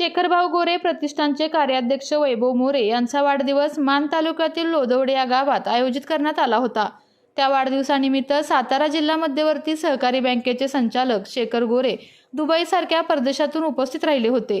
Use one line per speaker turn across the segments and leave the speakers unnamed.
शेखरभाऊ गोरे प्रतिष्ठानचे कार्याध्यक्ष वैभव मोरे यांचा वाढदिवस मान तालुक्यातील लोदवडे या गावात आयोजित करण्यात आला होता. त्या वाढदिवसानिमित्त सातारा जिल्हा मध्यवर्ती सहकारी बँकेचे संचालक शेखर गोरे दुबईसारख्या परदेशातून उपस्थित राहिले होते.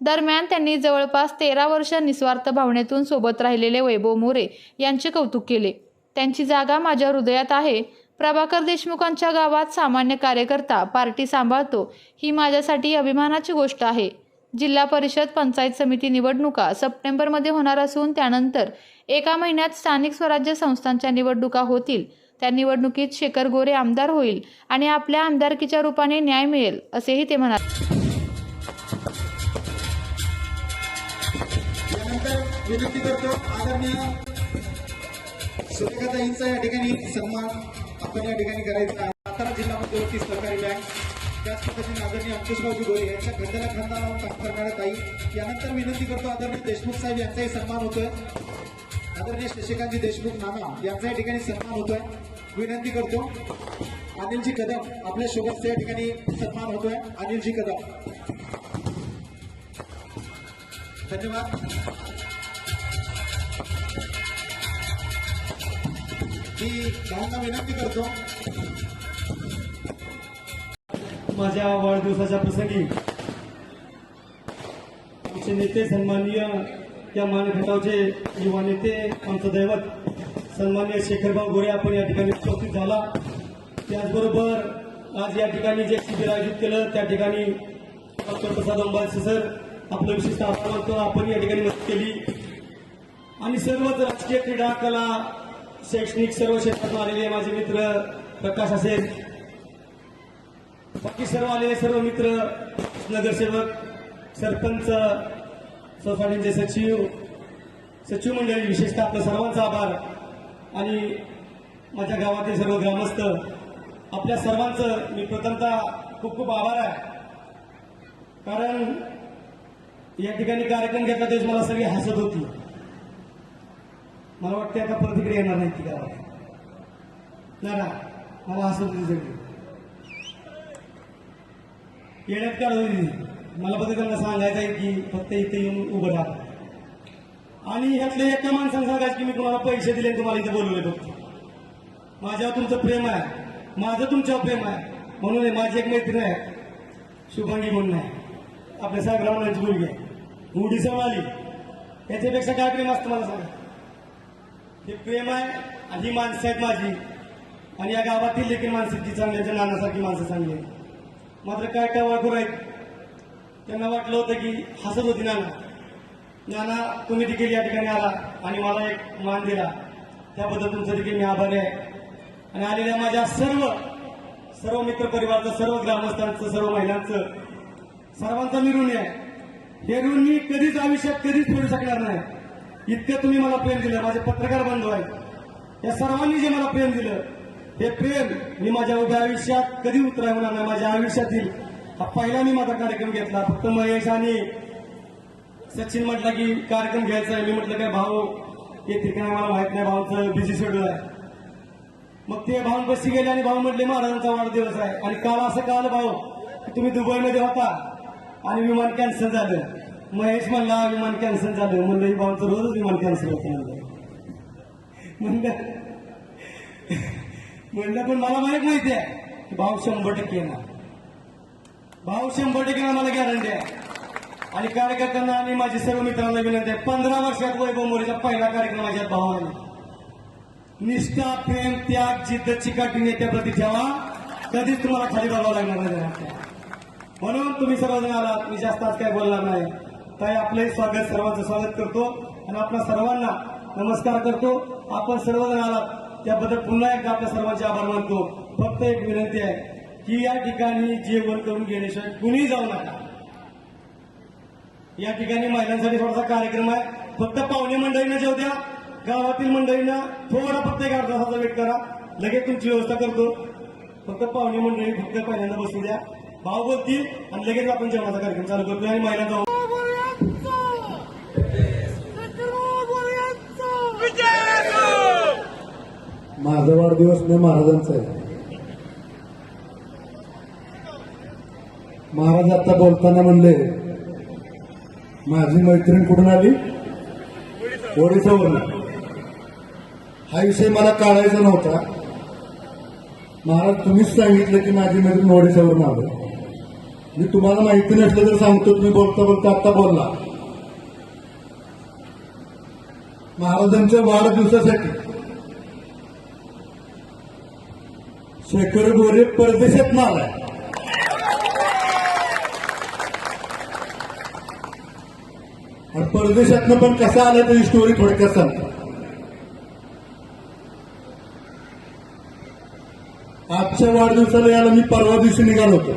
दरम्यान त्यांनी जवळपास तेरा वर्ष निस्वार्थ भावनेतून सोबत राहिलेले वैभव मोरे यांचे कौतुक केले. त्यांची जागा माझ्या हृदयात आहे. प्रभाकर देशमुखांच्या गावात सामान्य कार्यकर्ता पार्टी सांभाळतो ही माझ्यासाठी अभिमानाची गोष्ट आहे. जिल्हा परिषद पंचायत समिती निवडणुका सप्टेंबरमध्ये होणार असून त्यानंतर एका महिन्यात स्थानिक स्वराज्य संस्थांच्या निवडणुका होतील. त्या निवडणुकीत शेखर गोरे आमदार होईल आणि आपल्या आमदारकीच्या रूपाने न्याय मिळेल असेही ते म्हणाले.
विनंती करतो आदरणीय सुरेखाताईंचा या ठिकाणी सन्मान आपण या ठिकाणी करायचा सातारा जिल्हा मध्यवर्ती सहकारी बँक त्याच पद्धतीने आदरणीय अंकुशभाऊजी गोरे यांच्या खांद्याला खांदा लावून काम करणाऱ्या ताई. यानंतर विनंती करतो आदरणीय देशमुख साहेब यांचाही सन्मान होतोय. आदरणीय शशिकांतजी देशमुख मामा यांचा या ठिकाणी सन्मान होतोय. विनंती करतो. अनिलजी कदम आपल्या सोबतच्या या ठिकाणी सन्मान होतोय. अनिलजी कदम. धन्यवाद. मी भाऊंना विनंती करतो.
माझ्या वाढदिवसाच्या प्रसंगी आमचे नेते सन्माननीय या मानघटावचे युवा नेते आमचं दैवत सन्माननीय शेखरभाऊ गोरे आपण या ठिकाणी उपस्थित झाला. त्याचबरोबर आज या ठिकाणी जे शिबिर आयोजित केलं त्या ठिकाणी डॉक्टर प्रसाद अंबाजी सर आपलं विशिष्ट आभार मानतो आपण या ठिकाणी मदत केली. आणि सर्वच राजकीय क्रीडा कला शैक्षणिक सर्व क्षेत्रातून आलेले माझे मित्र प्रकाश असेल बाकी सर्व आलेले सर्व मित्र नगरसेवक सरपंच सोसायटीचे सचिव सचिव मंडळी विशेषतः आपला सर्वांचा आभार. आणि माझ्या गावातील सर्व ग्रामस्थ आपल्या सर्वांचं मी प्रथमतः खूप खूप आभार आहे. कारण या ठिकाणी कार्यक्रम घेतला तेच मला सगळी हसत होती. मला वाटते आता प्रतिक्रिया येणार नाही ती गावात. ना मला हसत होती सगळी. येण्यात काय होईल मला फक्त त्यांना सांगायचं आहे की फक्त इथे येऊन उभं राहा. आणि ह्यातले एका माणसानं सांगायचं की मी तुम्हाला पैसे दिले तुम्हाला इथे बोलवले फक्त. माझ्यावर तुमचं प्रेम आहे. माझं तुमच्यावर प्रेम आहे. म्हणून माझी एक मैत्रीण आहे. शुभांगी म्हणून आहे. आपल्या साहेबरावांची मुलगी आहे. उडीसा आली याच्यापेक्षा काय प्रेम असतं मला सांगा? हे प्रेम आहे आणि ही माणसं आहेत माझी. आणि या गावातील देखील माणसं जी चांगली आहेत, नानासारखी माणसं चांगली आहेत. मात्र काय काय वाळखोर आहेत? त्यांना वाटलं होतं की हसत होती नाना. नाना तुम्ही देखील या ठिकाणी आला आणि मला एक मान दिला. त्याबद्दल तुमचं देखील मी आभारी आहे. आणि आलेल्या माझ्या सर्व सर्व मित्र परिवारचं सर्व ग्रामस्थांचं सर्व महिलांचं सर्वांचं मी ऋणी आहे. हे ऋण मी कधीच आयुष्यात कधीच फेडू शकणार नाही. इतकं तुम्ही मला प्रेम दिलं. माझे पत्रकार बंधू आहेत. या सर्वांनी जे मला प्रेम दिलं हे प्रेम मी माझ्या उभ्या आयुष्यात कधी उतराय होणार नाही. माझ्या आयुष्यातील हा पहिला मी माझा कार्यक्रम घेतला. फक्त महेश आणि सचिन म्हटलं की कार्यक्रम घ्यायचा आहे. मी म्हटलं काय भाऊ येते काय मला माहीत नाही भाऊचं बिझी शेड्यूल आहे. मग ते भाऊ बसी गेले आणि भाऊ म्हटले महाराजांचा वाढदिवस आहे. आणि काल असं काल भाऊ की तुम्ही दुबईमध्ये होता आणि विमान कॅन्सल झालं. महेश म्हणला विमान कॅन्सल झालं. म्हणलं ही भाऊचं रोजच विमान कॅन्सल होतं. म्हणलं म्हणलं पण मला माहीत माहिती आहे की भाऊ शंभर टक्के येणार. भाऊ शंभर टक्के मला गॅरंटी आहे. आणि कार्यकर्त्यांना आणि माझ्या सर्व मित्रांना विनंती आहे पंधरा वर्षात वैभव मोरेचा पहिला कार्यक्रम माझ्या भाऊ आहे निष्ठा प्रेम त्याग जिद्द चिकाटी नेत्याप्रती ठेवा. कधीच तुम्हाला खाली बघावं लागणार नाही म्हणून तुम्ही सर्वजण आलात मी जास्त आज काय बोलणार नाही. ताई आपलंही स्वागत सर्वांचं स्वागत करतो. आणि आपल्या सर्वांना नमस्कार करतो. आपण सर्वजण आलात त्याबद्दल पुन्हा एकदा आपल्या सर्वांचे आभार मानतो. फक्त एक विनंती आहे की या ठिकाणी जेवण करून घेण्याशिवाय कुणी जाऊ नका. या ठिकाणी महिलांसाठी थोडासा कार्यक्रम आहे. फक्त पाहुणे मंडळींना जेव द्या. गावातील मंडळींना थोडा फक्त एक अर्धा तासाचा वेट करा. लगेच तुमची व्यवस्था करतो. फक्त पाहुणे मंडळी फक्त पहिल्यांदा बसू द्या. भाव बोलतील आणि लगेच आपण जेवणाचा कार्यक्रम चालू करतो आणि महिलांचा
माझा वाढदिवस नाही महाराजांचा आहे. महाराज आता बोलताना म्हणले माझी मैत्रीण कुठून आली? ओडिसावरून हा विषय मला काढायचा नव्हता. महाराज तुम्हीच सांगितलं की माझी मैत्रीण ओडिसावरून आलो. मी तुम्हाला माहिती नसलं तर सांगतो तुम्ही बोलता बोलता आता बोलला. महाराजांच्या वाढदिवसासाठी शेखर गोरे परदेशात आलाय आणि परदेशातनं पण कसा आला तरी स्टोरी थोडक्यात सांगतो. आजच्या वाढदिवसाला याला मी परवा दिवशी निघालो होतो.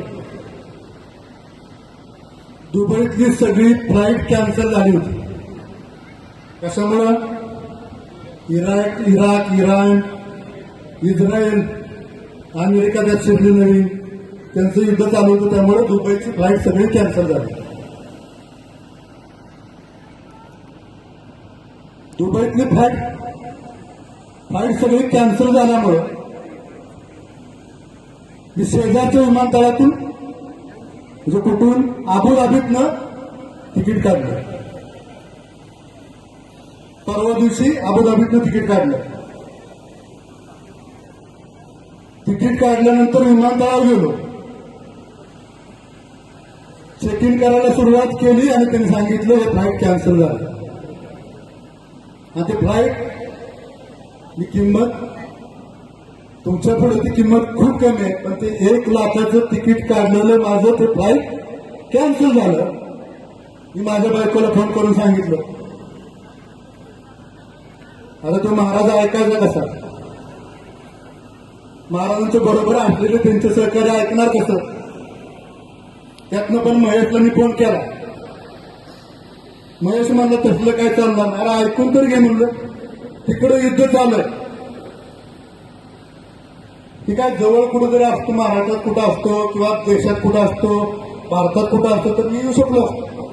दुबईतली सगळी फ्लाईट कॅन्सल झाली होती. कशामुळं? Iraq Iraq Iran Israel. America त्यात शिरली नवीन त्यांचं युद्ध चालू होतं त्यामुळे दुबईची फ्लाईट सगळी कॅन्सल झाली. दुबईतली फ्लाईट फ्लाईट सगळी कॅन्सल झाल्यामुळं मी शेजारच्या विमानतळातून म्हणजे कुठून अबुधाबीतनं तिकीट काढलं. परवा दिवशी अबुधाबीतनं तिकीट काढलं. तिकीट काढल्यानंतर विमानतळावर गेलो. चेक इन करायला सुरुवात केली आणि त्यांनी सांगितलं हे फ्लाईट कॅन्सल झालं. आणि ते फ्लाईट ही किंमत तुमच्यापुढे ती किंमत खूप कमी आहे पण ते एक लाखाचं तिकीट काढलेलं माझं ते फ्लाईट कॅन्सल झालं. मी माझ्या बायकोला फोन करून सांगितलं. आता तो महाराज ऐकायचा कसा? महाराजांच्या बरोबर असलेलं त्यांचं सहकार्य ऐकणार कसं? त्यातनं पण महेशला मी फोन केला. महेश म्हणलं तसलं काय चाललं मला अरे ऐकून तर घे म्हणलं. तिकडं युद्ध चालू आहे ती काय जवळ कुठेतरी असतो महाराष्ट्रात कुठं असतो किंवा देशात कुठं असतो भारतात कुठं असतो तर मी येऊ शकलो. असतो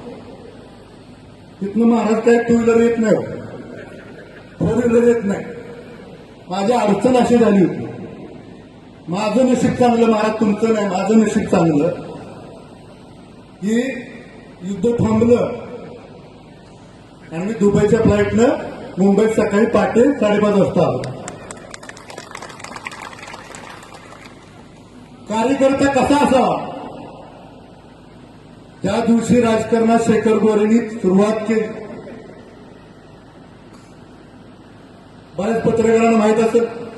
तिथनं महाराज काय टू व्हीलर येत नाही. फोर व्हीलर येत नाही. माझी अडचण अशी झाली होती. माझं नशीब चांगलं महाराज तुमचं नाही माझं नशीब चांगलं. की युद्ध थांबलं. आणि मी दुबईच्या फ्लाईटनं मुंबईत सकाळी पहाटे साडेपाच वाजता आलो. कार्यकर्ता कसा असावा? त्या दिवशी राजकारणात शेखर गोरेंनी सुरुवात केली. बऱ्याच पत्रकारांना माहीत असेल.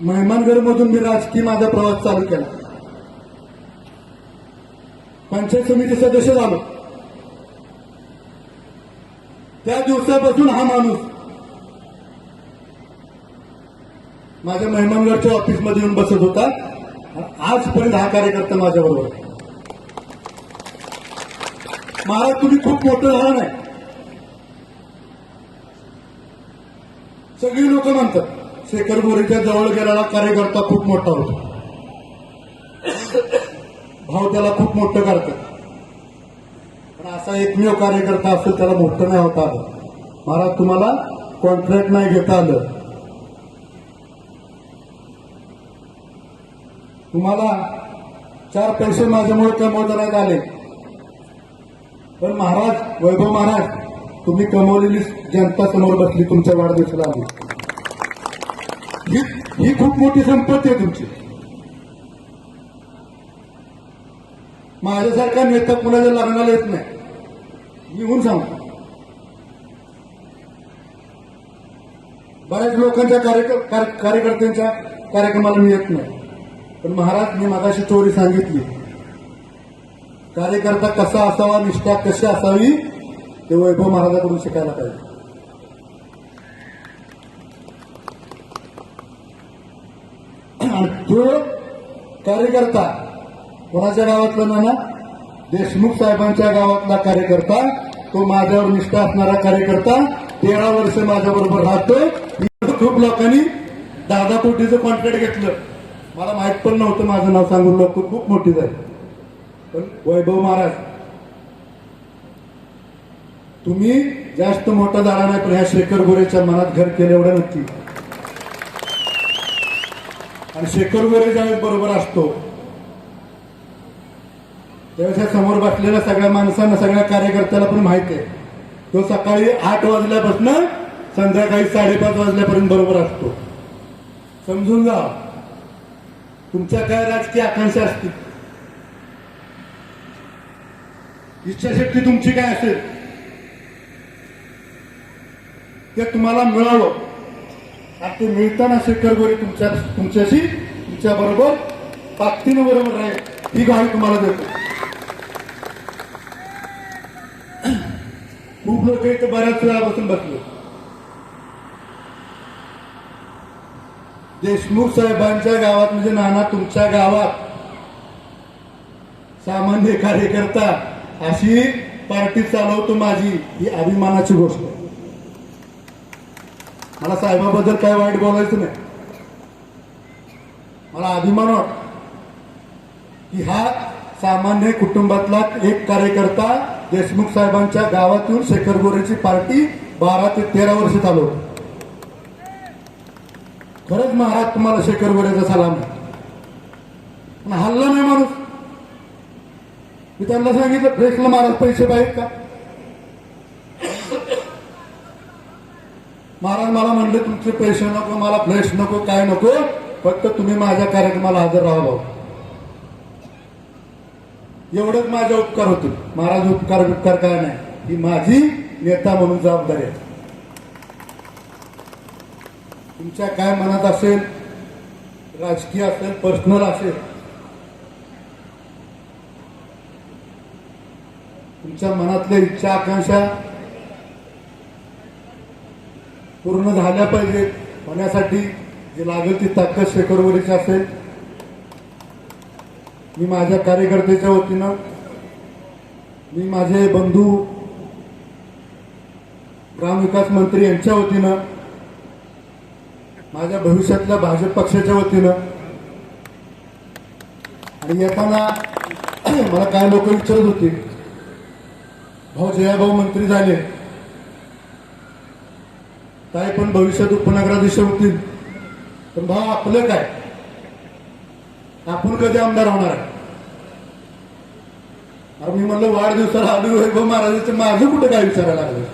मेहमानगड मधून मी राजकीय माझा प्रवास चालू केला. पंचायत समिती सदस्य झालो. त्या दिवसापासून हा माणूस माझ्या मेहमानगडच्या ऑफिसमध्ये येऊन बसत होता. आजपर्यंत हा कार्यकर्ता माझ्याबरोबर महाराज तुम्ही खूप मोठं झालं नाही सगळी लोक म्हणतात शेखर गोरेच्या जवळ गेलेला कार्यकर्ता खूप मोठा होता. भाव त्याला खूप मोठं करतात. पण असा एकमेव कार्यकर्ता असेल त्याला मोठं नाही होता आलं. महाराज तुम्हाला कॉन्ट्रॅक्ट नाही घेता आलं. तुम्हाला चार पैसे माझ्यामुळे कमवता नाहीत आले. पण महाराज वैभव महाराज तुम्ही कमवलेली जनता समोर बसली तुमच्या वाढदिवसाला आली ही ही खूप मोठी संपत्ती आहे तुमची. माझ्यासारखा नेता कुणाच्या लग्नाला येत नाही? मी होऊन सांगतो. बऱ्याच लोकांच्या कार्य- कार्यकर्त्यांच्या कार्यक्रमाला मी येत नाही. पण महाराज मी मागाशी चोरी सांगितली. कार्यकर्ता कसा असावा निष्ठा कशी असावी ते वैभव महाराजाकडून शिकायला पाहिजे. आणि तो कार्यकर्ता कोणाच्या गावातला नाना देशमुख साहेबांच्या गावातला कार्यकर्ता तो माझ्यावर निष्ठा असणारा कार्यकर्ता तेरा वर्ष माझ्या बरोबर राहतो खूप लोकांनी दादा कोटीचं कॉन्ट्रॅक्ट घेतलं. मला माहीत पण नव्हतं माझं नाव सांगून लोक खूप मोठी झाली. पण वैभव महाराज तुम्ही जास्त मोठा झाला नाही पण ह्या शेखर गोरेच्या मनात घर केलं एवढं नक्की. आणि शेखर गोरे ज्यावेळेस बरोबर असतो त्यावेळेस समोर बसलेल्या सगळ्या माणसांना सगळ्या कार्यकर्त्याला पण माहिती आहे. तो सकाळी आठ वाजल्यापासून संध्याकाळी साडेपाच वाजल्यापर्यंत बरोबर असतो. समजून जा तुमच्या काय राजकीय आकांक्षा असतील? इच्छाशक्ती तुमची काय असेल? ते तुम्हाला मिळावं. आणि ते मिळताना शेखर गोरे तुमच्या तुमच्याशी तुमच्या बरोबर ताकदीनं बरोबर राहील ही गाडी तुम्हाला देतो. खूप लोक इथं बऱ्याच वेळापासून बसले. देशमुख साहेबांच्या गावात म्हणजे नाना तुमच्या गावात सामान्य कार्यकर्ता अशी पार्टी चालवतो माझी ही अभिमानाची गोष्ट आहे. मला साहेबाबद्दल काय वाईट बोलायचं नाही. मला अभिमान वाटतो की हा सामान्य कुटुंबातला एक कार्यकर्ता देशमुख साहेबांच्या गावातून शेखर गोरेची पार्टी बारा ते तेरा वर्ष चालवतो खरंच महाराज तुम्हाला शेखर गोरेचा सलाम पण हल्ला नाही माणूस. मी त्यांना सांगितलं फ्रेशला महाराज पैसे पाहिजेत का? महाराज मला म्हणले तुमचे पैसे नको मला फ्लेश नको काय नको फक्त तुम्ही माझ्या कार्यक्रमाला हजर राहा भाऊ. एवढंच माझे उपकार होते महाराज उपकार उपकार काय नाही. ही माझी नेता म्हणून जबाबदारी आहे. तुमच्या काय मनात असेल राजकीय असेल पर्सनल असेल तुमच्या मनातल्या इच्छा आकांक्षा पूर्ण झाल्या पाहिजेत. होण्यासाठी जे लागेल ती ताकद शेखरवरीची असेल. मी माझ्या कार्यकर्त्याच्या वतीनं मी माझे बंधू ग्रामविकास मंत्री यांच्या वतीनं माझ्या भविष्यातल्या भाजप पक्षाच्या वतीनं आणि येताना मला काय लोक विचारत होते? भाऊ जयाभाऊ मंत्री झाले. काय पण भविष्यात उपनगराध्यक्ष होतील. पण भाऊ आपलं काय? आपण कधी आमदार होणार आहे? अरे मी म्हणलं वाढदिवसाला आलो वैभव महाराजांचं माझं कुठं काय विचारायला लागलं?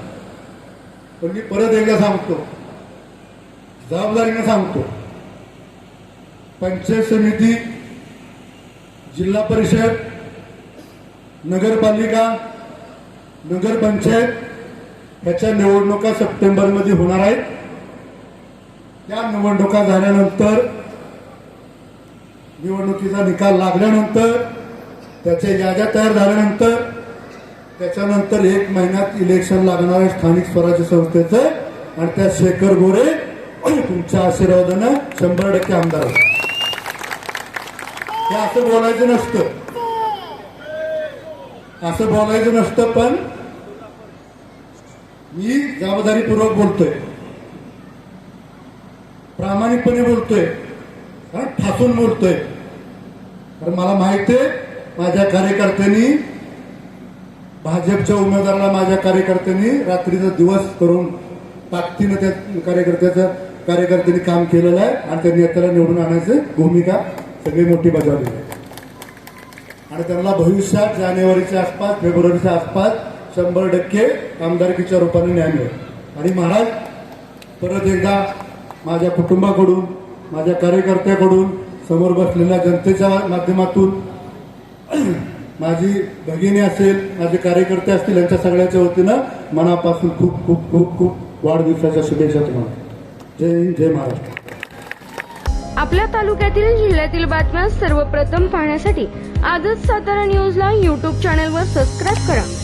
पण मी परत एकदा सांगतो. जबाबदारीने सांगतो. पंचायत समिती जिल्हा परिषद नगरपालिका नगरपंचायत ह्याच्या निवडणुका सप्टेंबरमध्ये होणार आहेत. त्या निवडणुका झाल्यानंतर निवडणुकीचा निकाल लागल्यानंतर त्याच्या याद्या तयार झाल्यानंतर त्याच्यानंतर एक महिन्यात इलेक्शन लागणार आहे स्थानिक स्वराज्य संस्थेचं आणि त्या शेखर गोरे तुमच्या आशीर्वादानं शंभर टक्के आमदार हे असं बोलायचं नसतं. असं बोलायचं नसतं पण मी जबाबदारीपूर्वक बोलतोय. प्रामाणिकपणे बोलतोय. कारण ठासून बोलतोय. कारण मला माहिती आहे माझ्या कार्यकर्त्यांनी भाजपच्या उमेदवाराला माझ्या कार्यकर्त्यांनी रात्रीचा दिवस करून ताकदीनं त्या कार्यकर्त्याचं कार्यकर्त्यांनी काम केलेलं आहे आणि त्या नेत्याला निवडून आणायची भूमिका सगळी मोठी बजावली आहे. आणि त्यांना भविष्यात जानेवारीच्या आसपास फेब्रुवारीच्या आसपास शंभर टक्के आमदारकीच्या रूपाने न्याय मिळेल. आणि महाराज परत एकदा माझ्या कुटुंबाकडून माझ्या कार्यकर्त्याकडून समोर बसलेल्या जनतेच्या माध्यमातून माझी भगिनी असेल माझे कार्यकर्ते असतील यांच्या सगळ्याच्या वतीनं मनापासून खूप खूप खूप खूप वाढदिवसाच्या शुभेच्छा तुम्हाला. जय हिंद जय महाराष्ट्र.
आपल्या तालुक्यातील जिल्ह्यातील बातम्या सर्वप्रथम पाहण्यासाठी आजच सातारा न्यूजला यूट्यूब चॅनलवर सबस्क्राईब करा.